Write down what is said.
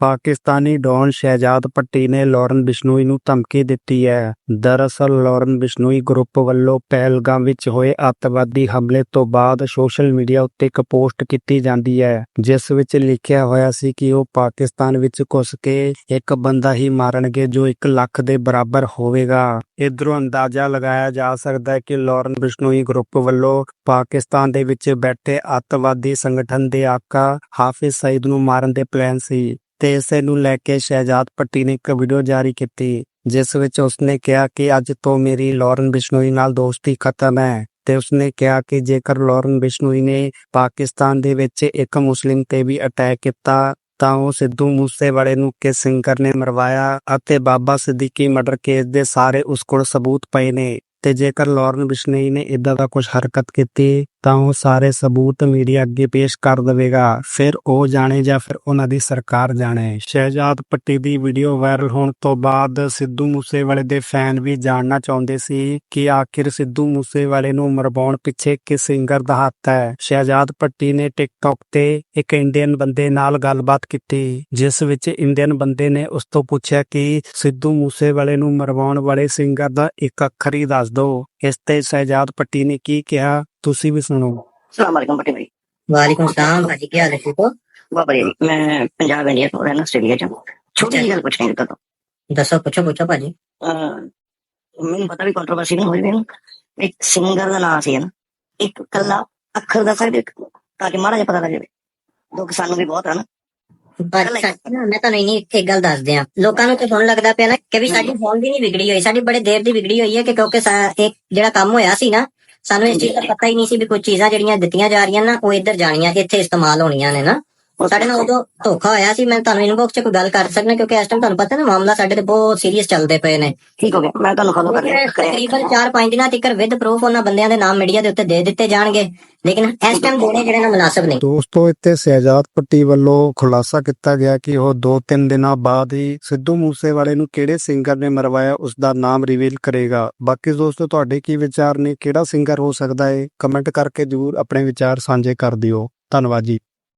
Pakistani Don Shehzad Bhatti ਨੇ Lawrence Bishnoi ਨੂੰ ਧਮਕੀ ਦਿੱਤੀ ਹੈ। ਦਰਅਸਲ ਲਾਰੈਂਸ ਬਿਸ਼ਨੋਈ ਗਰੁੱਪ ਵੱਲੋਂ ਪਹਿਲਗਾਮ ਵਿੱਚ ਹੋਏ ਅੱਤਵਾਦੀ ਹਮਲੇ ਤੋਂ ਬਾਅਦ ਸੋਸ਼ਲ ਮੀਡੀਆ ਉੱਤੇ ਇੱਕ ਪੋਸਟ ਕੀਤੀ ਜਾਂਦੀ ਹੈ, ਜਿਸ ਵਿੱਚ ਲਿਖਿਆ ਹੋਇਆ ਸੀ ਕਿ ਉਹ ਪਾਕਿਸਤਾਨ ਵਿੱਚ ਘੁਸ ਕੇ ਇੱਕ ਬੰਦਾ ਹੀ ਮਾਰਨਗੇ ਜੋ 1 ਲੱਖ ਦੇ ਬਰਾਬਰ ਹੋਵੇਗਾ। ਇਧਰੋਂ ਅੰਦਾਜ਼ਾ ਲਗਾਇਆ ਜਾ ਸਕਦਾ ਹੈ ਕਿ ਲਾਰੈਂਸ ਬਿਸ਼ਨੋਈ ਗਰੁੱਪ ਵੱਲੋਂ ਪਾਕਿਸਤਾਨ ਦੇ ਵਿੱਚ ਬੈਠੇ ਅੱਤਵਾਦੀ ਸੰਗਠਨ ਦੇ ਆਕਾ ਹਾਫਿਜ਼ ਸਈਦ ਨੂੰ ਮਾਰਨ ਦੇ ਪਲਾਨ ਸੀ। ਤੇ ਇਸੇ ਨੂੰ ਲੈ ਕੇ ਸ਼ਹਿਜਾਦ ਭੱਟੀ ਨੇ ਇੱਕ ਵੀਡੀਓ ਜਾਰੀ ਕੀਤੀ, ਜਿਸ ਵਿੱਚ ਉਸਨੇ ਕਿਹਾ ਕਿ ਅੱਜ ਤੋਂ ਮੇਰੀ ਲਾਰੈਂਸ ਬਿਸ਼ਨੋਈ ਨਾਲ ਦੋਸਤੀ ਖਤਮ ਹੈ, ਤੇ ਉਸਨੇ ਕਿਹਾ ਕਿ ਜੇਕਰ ਲਾਰੈਂਸ ਬਿਸ਼ਨੋਈ ਨੇ ਪਾਕਿਸਤਾਨ ਦੇ ਵਿੱਚ ਇੱਕ ਮੁਸਲਿਮ ਤੇ ਵੀ ਅਟੈਕ ਕੀਤਾ, ਤਾਂ ਉਹ ਸਿੱਧੂ ਮੂਸੇਵਾਲੇ ਨੂੰ ਕਿਸ ਸਿੰਗਰ ਨੇ ਮਰਵਾਇਆ ਅਤੇ ਬਾਬਾ ਸਿੱਦੀਕੀ ਮਰਡਰ ਕੇਸ ਦੇ ਸਾਰੇ ਉਸ ਕੋਲ ਸਬੂਤ ਪਏ ਨੇ, ਤੇ ਜੇਕਰ ਲਾਰੈਂਸ ਬਿਸ਼ਨੋਈ ਨੇ ਇਦਾਂ ਦਾ ਕੁਝ ਹਰਕਤ ਕੀਤੀ ਤਾਂ ਉਹ ਸਾਰੇ ਸਬੂਤ ਮੀਡੀਆ ਅੱਗੇ ਪੇਸ਼ ਕਰ ਦੇਵੇਗਾ। ਫਿਰ ਉਹ ਜਾਣੇ ਜਾਂ ਫਿਰ ਉਹਨਾਂ ਦੀ ਸਰਕਾਰ ਜਾਣੇ। ਸ਼ਹਿਜਾਦ ਪੱਟੀ ਦੀ ਵੀਡੀਓ ਵਾਇਰਲ ਹੋਣ ਤੋਂ ਬਾਅਦ ਸਿੱਧੂ ਮੂਸੇਵਾਲੇ ਦੇ ਫੈਨ ਵੀ ਜਾਣਨਾ ਚਾਹੁੰਦੇ ਸੀ ਕਿ ਆਖਿਰ ਸਿੱਧੂ ਮੂਸੇਵਾਲੇ ਨੂੰ ਮਰਵਾਉਣ ਪਿੱਛੇ ਕਿਸ ਸਿੰਗਰ ਦਾ ਹੱਥ ਹੈ। ਸ਼ਹਿਜਾਦ ਪੱਟੀ ਨੇ ਟਿਕਟੌਕ ਤੇ ਇੱਕ ਇੰਡੀਅਨ ਬੰਦੇ ਨਾਲ ਗੱਲਬਾਤ ਕੀਤੀ, ਜਿਸ ਵਿੱਚ ਇੰਡੀਅਨ ਬੰਦੇ ਨੇ ਉਸ ਤੋਂ ਪੁੱਛਿਆ ਕਿ ਸਿੱਧੂ ਮੂਸੇਵਾਲੇ ਨੂੰ ਮਰਵਾਉਣ ਵਾਲੇ ਸਿੰਗਰ ਦਾ ਇੱਕ ਅੱਖਰ ਹੀ ਦੱਸ ਦਿਓ ਇਸ ਤੇ ਸ਼ਹਿਜਾਦ ਪੱਟੀ ਨੇ ਕੀ ਕਿਹਾ? ਤੁਸੀਂ ਵੀ ਸੁਣੋ ਸਲਾਮ ਅਲੈਕਮ ਬਟੇ ਭਾਈ ਵਾਲੇਕੁਮ ਸਲਾਮ ਭਾਜੀ ਕੀ ਹਾਲ ਹੈ ਠੀਕ ਹੋ? ਬਹੁਤ ਵਧੀਆ ਮੈਂ ਪੰਜਾਬ ਇੰਡੀਆ ਤੋਂ ਰਹਿਣਾ ਆਸਟ੍ਰੇਲੀਆ ਤੋਂ ਛੋਟੀ ਜਿਹੀ ਗੱਲ ਪੁੱਛਣੀ ਤਾਂ। ਦੱਸੋ ਪੁੱਛੋ ਪੁੱਛੋ ਭਾਜੀ। ਮੈਨੂੰ ਪਤਾ ਵੀ ਕੰਟਰੋਵਰਸੀ ਨਹੀਂ ਹੋਈ ਵੀ ਇੱਕ ਸਿੰਗਰ ਦਾ ਨਾਮ ਸੀ ਨਾ ਇੱਕ ਕੱਲਾ ਅੱਖਰ ਦਾ ਸਕਦੇ ਤਾਂ ਕਿ ਮਾੜਾ ਪਤਾ ਲੱਗ ਜਾਵੇ। ਲੋਕ ਸਾਨੂੰ ਵੀ ਬਹੁਤ ਹਨ ਪਰ ਮੈਂ ਤਾਂ ਨਹੀਂ ਇੱਕ ਗੱਲ ਦੱਸਦੇ ਆ ਲੋਕਾਂ ਨੂੰ ਤੇ ਹੁਣ ਲੱਗਦਾ ਪਿਆ ਨਾ ਕਿ ਵੀ ਸਾਡੀ ਫੋਨ ਦੀ ਨਹੀਂ ਵਿਗੜੀ ਹੋਈ ਸਾਡੀ ਬੜੇ ਦੇਰ ਦੀ ਵਿਗੜੀ ਹੋਈ ਹੈ ਕਿ ਕਿਉਂਕਿ ਇੱਕ ਜਿਹੜਾ ਕੰਮ ਹੋਇਆ ਸੀ ਨਾ ਸਾਨੂੰ ਇਸ ਚੀਜ਼ ਦਾ ਪਤਾ ਹੀ ਨਹੀਂ ਸੀ ਵੀ ਕੁਝ ਚੀਜ਼ਾਂ ਜਿਹੜੀਆਂ ਦਿੱਤੀਆਂ ਜਾ ਰਹੀਆਂ ਨਾ ਉਹ ਇੱਧਰ ਜਾਣੀਆਂ ਇੱਥੇ ਇਸਤੇਮਾਲ ਹੋਣੀਆਂ ਨੇ ਨਾ। ਸਾਡੇ ਨਾਲ ਉਦੋਂ ਧੋਖਾ ਹੋਇਆ ਸੀ ਮੈਂ ਤੁਹਾਨੂੰ ਇਨਬਾਕਸ 'ਚ ਕੋਈ ਗੱਲ ਕਰ ਸਕਦਾ ਕਿਉਂਕਿ ਇਸ ਟਾਈਮ ਤੁਹਾਨੂੰ ਪਤਾ ਨਾ ਮਾਮਲਾ ਸਾਡੇ ਤੇ ਬਹੁਤ ਸੀਰੀਅਸ ਚੱਲਦੇ ਪਏ ਨੇ। ਠੀਕ ਹੋ ਗਿਆ ਮੈਂ ਤੁਹਾਨੂੰ ਫੋਲੋ ਕਰ ਰਿਹਾ ਤਕਰੀਬਨ 4-5 ਦਿਨਾਂ ਤੱਕ ਵਿਦ ਪ੍ਰੂਫ ਉਹਨਾਂ ਬੰਦਿਆਂ ਦੇ ਨਾਮ ਮੀਡੀਆ ਦੇ ਉੱਤੇ ਦੇ ਦਿੱਤੇ ਜਾਣਗੇ ਲੇਕਿਨ ਇਸ ਟਾਈਮ ਦੇਣੇ ਜਿਹੜੇ ਨਾ ਮੁਨਾਸਬ ਨਹੀਂ ਦੋਸਤੋ ਇੱਥੇ ਸ਼ਹਿਜਾਦ ਪੱਟੀ ਵੱਲੋਂ ਖੁਲਾਸਾ ਕੀਤਾ ਗਿਆ ਕਿ ਉਹ 2-3 ਦਿਨਾਂ ਬਾਅਦ ਹੀ ਸਿੱਧੂ ਮੂਸੇਵਾਲੇ ਨੂੰ ਕਿਹੜੇ ਸਿੰਗਰ ਨੇ ਮਰਵਾਇਆ ਉਸ ਦਾ ਨਾਮ ਰਿਵੀਲ ਕਰੇਗਾ। ਬਾਕੀ ਦੋਸਤੋ ਤੁਹਾਡੇ ਕੀ ਵਿਚਾਰ ਨੇ? ਕਿਹੜਾ ਸਿੰਗਰ ਹੋ ਸਕਦਾ ਹੈ ਕਮੈਂਟ ਕਰਕੇ ਜਰੂਰ ਆਪਣੇ ਵਿਚਾਰ ਸਾਂਝੇ ਕਰ ਦਿਓ। ਧੰਨਵਾਦ ਜੀ।